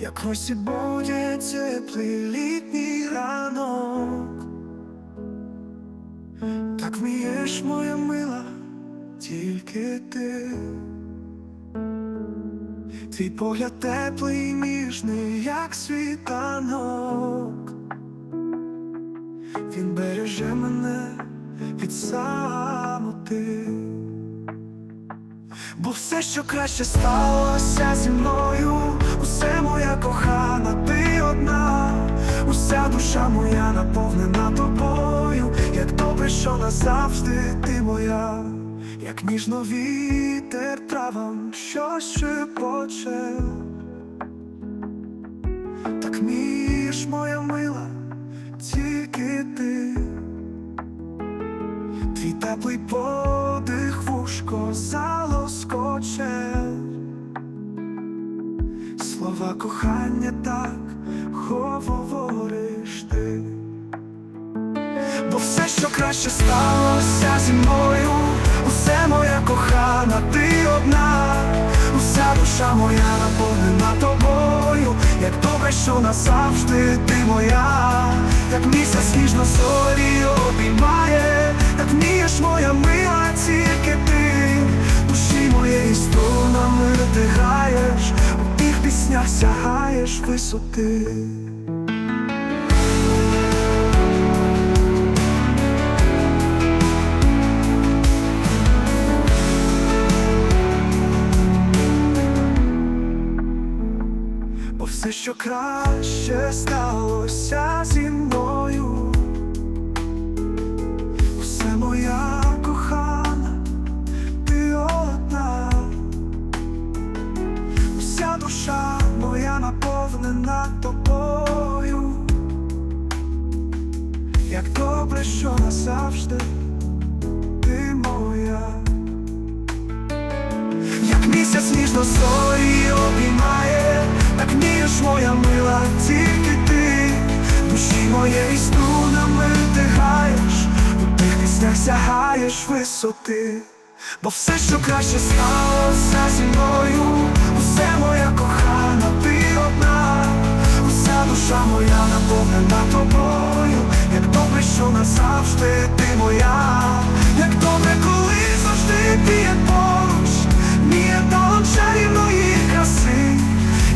як осі буде теплий літній ранок. Так вмієш, моя мила, тільки ти. Твій погляд теплий, і ніжний, як світанок. Він береже мене від самоти. Бо все, що краще сталося зі мною, уся душа моя наповнена тобою, як добре, що назавжди ти моя, як ніжно вітер травам, що шепоче. Так між моя мила, тільки ти. Твій теплий подих вушко залоскоче Слова кохання так говориш ти. Бо все, що краще сталося зі мною, усе моя кохана, ти одна, уся душа моя наповнена тобою, як добре, що назавжди ти моя, як місяць ніжно зорі обіймає, так вмієш моя мила, сягаєш висоти. Бо все, що краще сталося наповнена тобою, як добре, що назавжди ти моя. Як місяць ніжно зорі обіймає, так вмієш моя мила, тільки ти, душі моєї струнами ти граєш, у тих піснях сягаєш висоти, бо все, що краще сталося зі мною, усе моя кохана, ти одна, моя наповнена тобою, як добре, що назавжди ти моя, як добре, коли завжди ти є поруч. Мій еталон чарівної краси.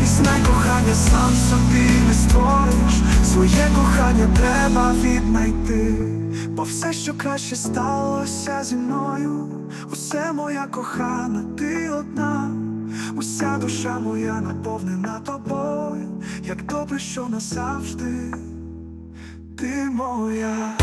І знай кохання сам собі не створиш. Своє кохання треба віднайти. Бо все, що краще сталося зі мною Усе моя кохана, ти одна Уся душа моя наповнена тобою, як добре, що назавжди ти моя.